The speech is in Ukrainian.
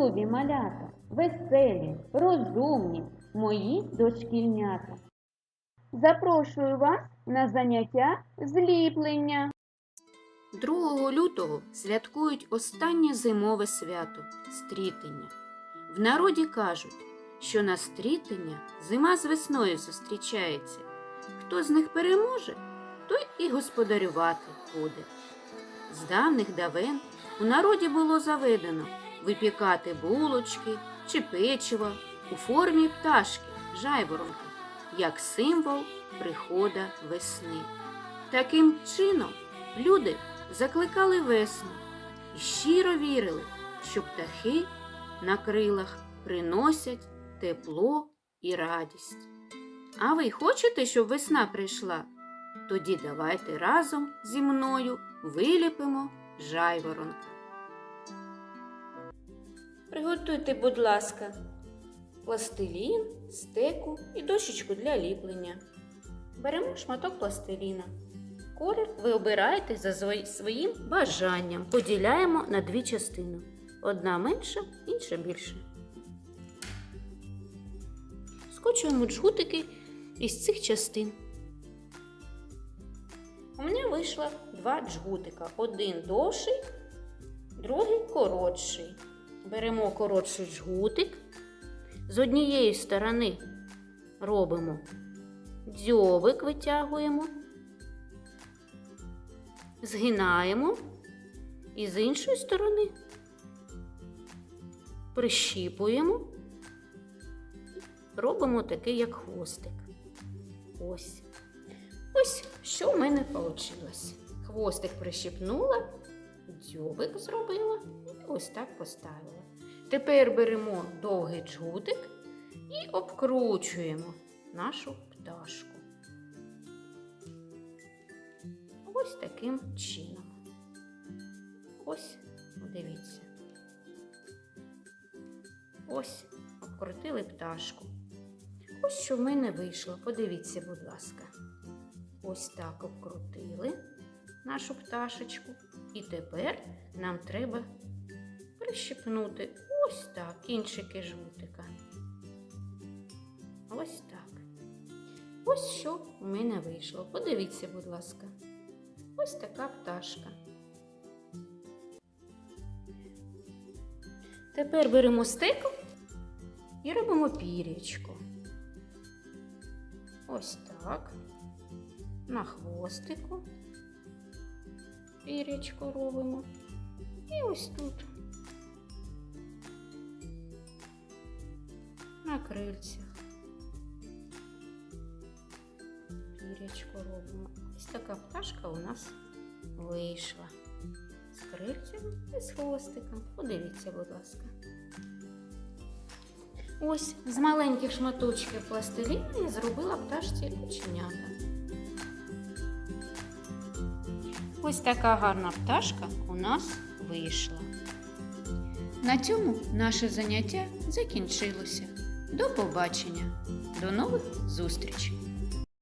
любі малята, веселі, розумні, мої дошкільнята. Запрошую вас на заняття зліплення. 2 лютого святкують останнє зимове свято стрітення. В народі кажуть, що на стрітення зима з весною зустрічається. Хто з них переможе, той і господарювати буде. З давних давен у народі було заведено випікати булочки чи печиво у формі пташки, жайворонка, як символ прихода весни. Таким чином люди закликали весну і щиро вірили, що птахи на крилах приносять тепло і радість. А ви хочете, щоб весна прийшла? Тоді давайте разом зі мною виліпимо жайворонка. Приготуйте, будь ласка, пластилін, стеку і дощечку для ліплення. Беремо шматок пластиліна. Колір ви обираєте за своїм бажанням. Поділяємо на дві частини. Одна менша, інша більша. Скочуємо джгутики із цих частин. У мене вийшло два джгутика. Один довший, другий коротший. Беремо коротший джгутик. З однієї сторони робимо дзьобик, витягуємо згинаємо і з іншої сторони прищіпуємо, робимо такий, як хвостик. Ось. Ось що в мене вийшло. Хвостик прищіпнула, дзьобик зробила і ось так поставила. Тепер беремо довгий джгутик і обкручуємо нашу пташку. Ось таким чином. Ось, дивіться. Ось обкрутили пташку. Ось що в мене вийшло. Подивіться, будь ласка. Ось так обкрутили нашу пташечку. І тепер нам треба прищепнути ось так кінчики жгутика. Ось так. Ось що в мене вийшло. Подивіться, будь ласка. Ось така пташка. Тепер беремо стеку і робимо пір'ячко. Ось так. На хвостику пір'ячко робимо. І ось тут. На крильцях. Пір'ячко робимо. Ось така пташка у нас вийшла. З крильцями і з хвостиком. Подивіться, будь ласка. Ось з маленьких шматочків пластиліну я зробила пташці оченята. Ось така гарна пташка у нас вийшла. На цьому наше заняття закінчилося. До побачення. До нових зустрічей!